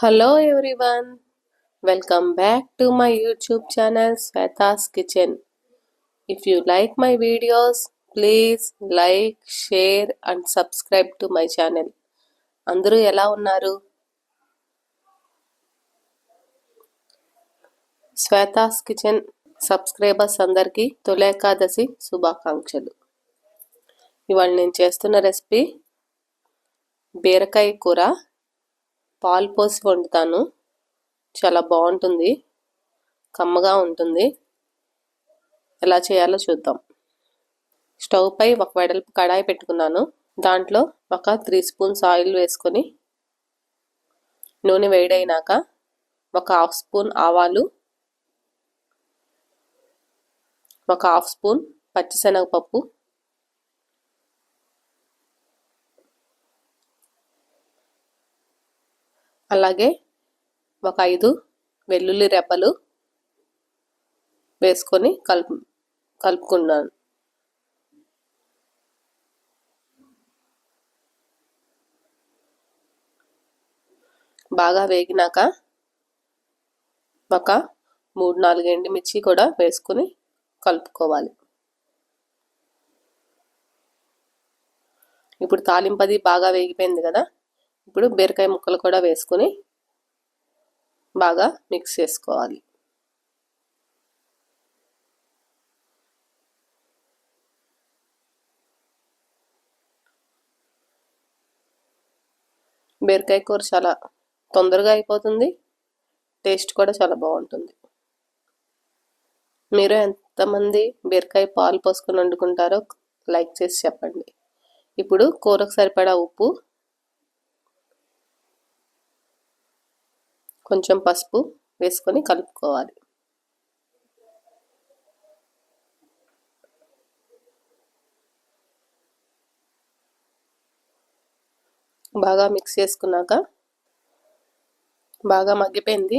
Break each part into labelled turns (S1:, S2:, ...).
S1: Hello everyone welcome back to my YouTube channel Shweta's kitchen if you like my videos please like share and subscribe to my channel అందరూ ఎలా ఉన్నారు? Shweta's kitchen subscribers అందరికీ తొలేకాదశి శుభాకాంక్షలు. ఇవాళ నేను చేస్తున్న recipe బీరకాయ కూర. పాలు పోసి వండుతాను. చాలా బాగుంటుంది. కమ్మగా ఉంటుంది. ఎలా చేయాలో చూద్దాం. స్టవ్ పై ఒక వెడల్పు కడాయి పెట్టుకున్నాను. దాంట్లో ఒక త్రీ స్పూన్స్ ఆయిల్ వేసుకొని నూనె వేడైనాక ఒక హాఫ్ స్పూన్ ఆవాలు ఒక హాఫ్ స్పూన్ పచ్చిశనగపప్పు అలాగే ఒక ఐదు వెల్లుల్లి రెప్పలు వేసుకొని కలుపు కలుపుకున్నాను. బాగా వేగినాక ఒక మూడు నాలుగు ఎండుమిర్చి కూడా వేసుకొని కలుపుకోవాలి. ఇప్పుడు తాలింపది బాగా వేగిపోయింది కదా ఇప్పుడు బీరకాయ ముక్కలు కూడా వేసుకొని బాగా మిక్స్ చేసుకోవాలి. బీరకాయ కూర చాలా తొందరగా అయిపోతుంది. టేస్ట్ కూడా చాలా బాగుంటుంది. మీరు ఎంతమంది బీరకాయ పాలు పోసుకొని వండుకుంటారో లైక్ చేసి చెప్పండి. ఇప్పుడు కూరకు సరిపడా ఉప్పు కొంచెం పసుపు వేసుకొని కలుపుకోవాలి. బాగా మిక్స్ చేసుకున్నాక బాగా మగ్గిపోయింది.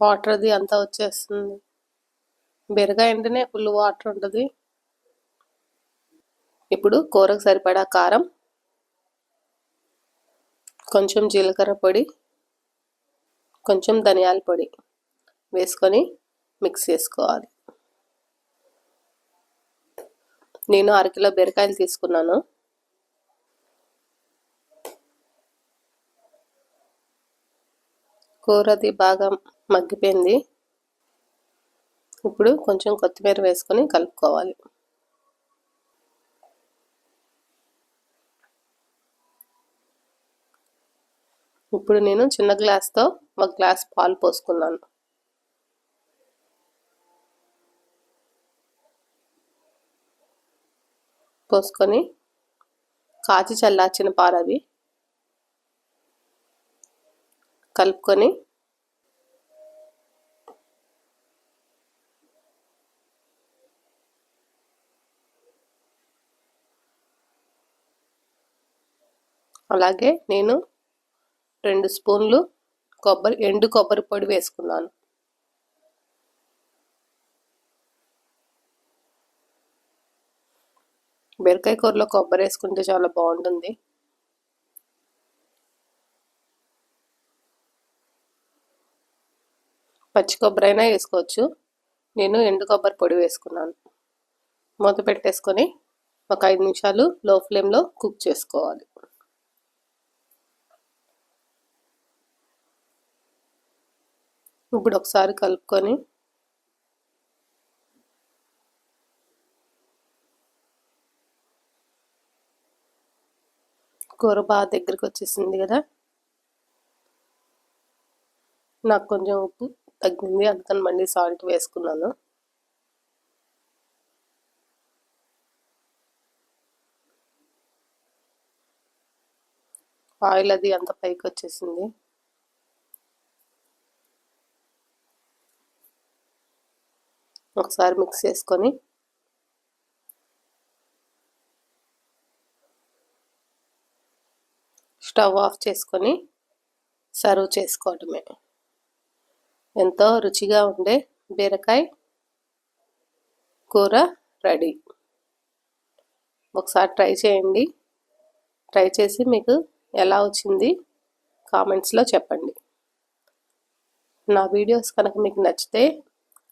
S1: వాటర్ అది అంతా వచ్చేస్తుంది. బెరగా వెంటనే ఫుల్ వాటర్ ఉంటుంది. ఇప్పుడు కూరకు సరిపడా కారం కొంచెం జీలకర్ర పొడి కొంచెం ధనియాల పొడి వేసుకొని మిక్స్ చేసుకోవాలి. నేను అరకిలో బీరకాయలు తీసుకున్నాను. కూరది బాగా మగ్గిపోయింది. ఇప్పుడు కొంచెం కొత్తిమీర వేసుకొని కలుపుకోవాలి. ఇప్పుడు నేను చిన్న గ్లాస్తో ఒక గ్లాస్ పాలు పోసుకున్నాను. పోసుకొని కాచి చల్లార్చిన పాలు అవి కలుపుకొని అలాగే నేను రెండు స్పూన్లు కొబ్బరి ఎండు కొబ్బరి పొడి వేసుకున్నాను. బీరకాయ కూరలో కొబ్బరి వేసుకుంటే చాలా బాగుంటుంది. పచ్చి కొబ్బరి అయినా వేసుకోవచ్చు. నేను ఎండు కొబ్బరి పొడి వేసుకున్నాను. మూత పెట్టేసుకొని ఒక ఐదు నిమిషాలు లో ఫ్లేమ్లో కుక్ చేసుకోవాలి. ఇప్పుడు ఒకసారి కలుపుకొని కూర బాగా దగ్గరికి వచ్చేసింది కదా. నాకు కొంచెం ఉప్పు తగ్గింది అందుకని మళ్ళీ సాల్ట్ వేసుకున్నాను. ఆయిల్ అది అంత పైకి వచ్చేసింది. ఒకసారి మిక్స్ చేసుకొని. స్టవ్ ఆఫ్ చేసుకొని సర్వ్ చేసుకోవటమే ఎంతో రుచిగా ఉండే బీరకాయ కూర రెడీ. ఒకసారి ట్రై చేయండి. ట్రై చేసి మీకు ఎలా వచ్చింది కామెంట్స్లో చెప్పండి. నా వీడియోస్ కనుక మీకు నచ్చితే